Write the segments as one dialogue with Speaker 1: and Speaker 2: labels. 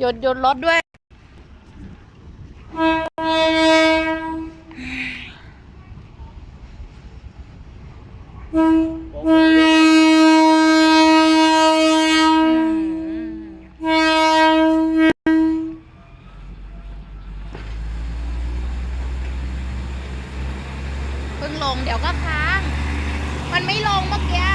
Speaker 1: หยุดหยุดรถด้วย เพิ่งลงเดี๋ยวก็ค้าง มันไม่ลงเมื่อกี้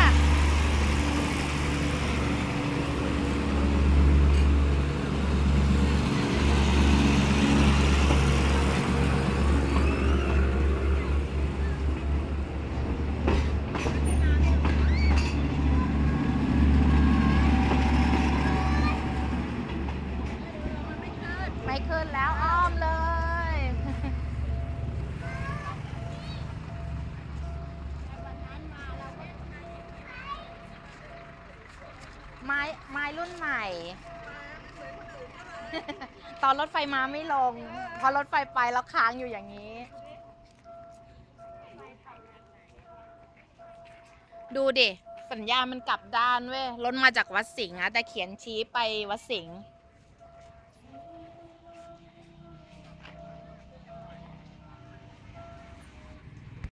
Speaker 1: ไม่ขึ้นแล้วอ้อมเลย ไม้ไม้รุ่นใหม่ ตอนรถไฟมาไม่ลง พอรถไฟไปแล้วค้างอยู่อย่างนี้ ดูดิ สัญญาณมันกลับด้านเว้ยรถมาจากวัดสิงห์นะแต่เขียนชี้ไปวัดสิงห์